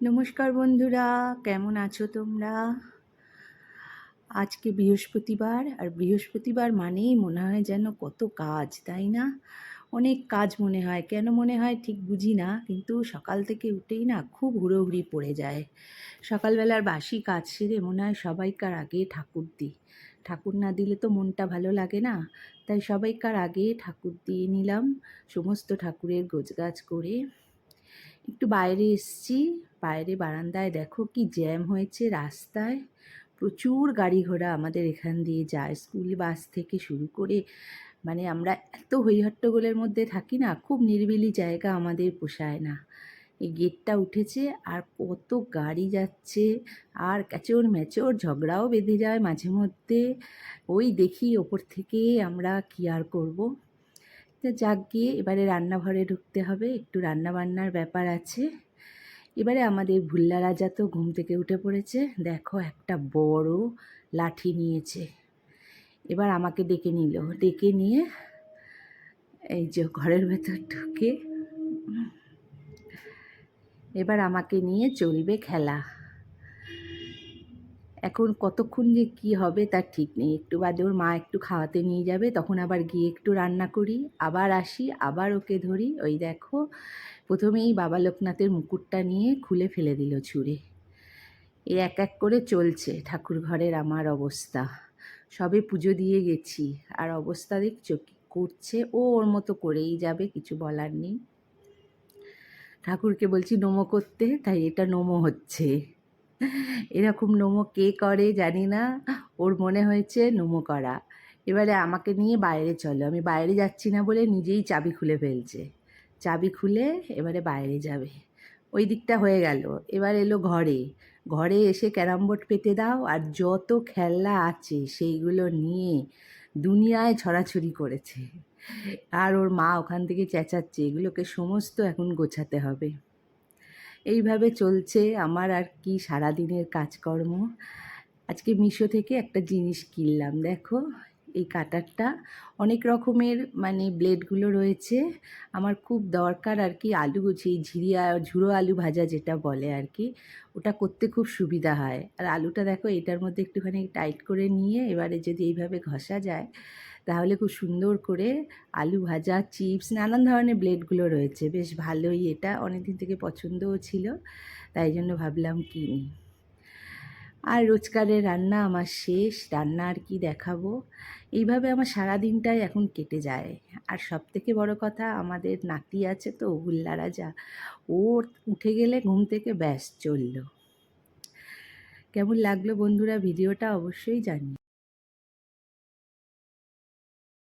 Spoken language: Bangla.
নমস্কার বন্ধুরা, কেমন আছো তোমরা? আজকে বৃহস্পতিবার, আর বৃহস্পতিবার মানেই মনে হয় যেন কত কাজ, তাই না? অনেক কাজ মনে হয়, কেন মনে হয় ঠিক বুঝি না, কিন্তু সকাল থেকে উঠেই না খুব হুড়োহুড়ি পড়ে যায়। সকালবেলার বাসি কাজ সেরে মনে হয় সবাইকার আগে ঠাকুর দিই ঠাকুর না দিলে তো মনটা ভালো লাগে না, তাই সবাইকার আগে ঠাকুর দিয়ে নিলাম, সমস্ত ঠাকুরের গোছগাছ করে। একটু বাইরে এসছি। বাইরে বারান্দায় দেখো কি জ্যাম হয়েছে রাস্তায়। প্রচুর গাড়ি ঘোড়া আমাদের এখান দিয়ে যায়। স্কুল বাস থেকে শুরু করে মানে আমরা এত হইহট্টগোলের মধ্যে থাকি না, খুব নিরিবিলি জায়গা আমাদের পোষায় না। এই গেটটা উঠেছে আর কত গাড়ি যাচ্ছে আর ক্যাচর ম্যাচর ঝগড়াও বেঁধে যায় মাঝে মধ্যে। ওই দেখি ওপর থেকে আমরা কি আর করব? তো যাক গিয়ে এবারে রান্নাঘরে ঢুকতে হবে। একটু রান্না বান্নার ব্যাপার আছে। এবারে আমাদের ভুল্লা রাজা তো ঘুম থেকে উঠে পড়েছে। দেখো একটা বড় লাঠি নিয়েছে। এবার আমাকে ডেকে নিল। ডেকে নিয়ে এই যে ঘরের ভেতর ঢুকে এবার আমাকে নিয়ে চলবে খেলা। এখন কতক্ষণ যে কি হবে তার ঠিক নেই। একটু বাদে ওর মা একটু খাওয়াতে নিয়ে যাবে, তখন আবার গিয়ে একটু রান্না করি, আবার আসি, আবার ওকে ধরি। ওই দেখো, প্রথমেই বাবা লোকনাথের মুকুটটা নিয়ে খুলে ফেলে দিল ছুঁড়ে। এই এক এক করে চলছে ঠাকুর ঘরের আমার অবস্থা। সবে পুজো দিয়ে গেছি, আর অবস্থা দেখছ কি করছে? ও ওর মতো করেই যাবে, কিছু বলার নেই। ঠাকুরকে বলছি, নোমো করতে তাই এটা নোমো হচ্ছে। এরকম নোমো কে করে জানি না। ওর মনে হয়েছে নোমো করা। এবারে আমাকে নিয়ে বাইরে চলো। আমি বাইরে যাচ্ছি না বলে নিজেই চাবি খুলে ফেলছে। চাবি খুলে এবারে বাইরে যাবে। ওই দিকটা হয়ে গেল। এবার এলো ঘরে। ঘরে এসে ক্যারাম বোর্ড পেতে দাও আর যত খেলনা আছে সেইগুলো নিয়ে দুনিয়ায় ছড়াছড়ি করেছে। আর ওর মা ওখান থেকে চেঁচাচ্ছে। এগুলোকে সমস্ত এখন গোছাতে হবে। এইভাবে চলছে আমার আর কি সারাদিনের কাজকর্ম। আজকে মিশো থেকে একটা জিনিস কিনলাম, দেখো। এই কাটারটা অনেক রকমের মানে ব্লেডগুলো রয়েছে। আমার খুব দরকার আর কি আলু সেই ঝিরিয়া, ঝুড়ো আলু ভাজা যেটা বলে আর কি, ওটা করতে খুব সুবিধা হয়। আর আলুটা দেখো এটার মধ্যে একটুখানি টাইট করে নিয়ে এবারে যদি এইভাবে ঘষা যায় তাহলে খুব সুন্দর করে আলু ভাজা, চিপস, নানান ধরনের ব্লেডগুলো রয়েছে। বেশ ভালোই এটা, অনেকদিন থেকে পছন্দও ছিল, তাই জন্য ভাবলাম কিনি। আর রোজকারের রান্না আমার শেষ, রান্না আর কি দেখাবো? এইভাবে আমার সারা দিনটাই এখন কেটে যায়। আর সব থেকে বড় কথা, আমাদের নাতি আছে তো হুল্লা রাজা ওর উঠে গেলে ঘুম থেকে ব্যাস চলল। কেমন লাগল বন্ধুরা, ভিডিওটা অবশ্যই জানি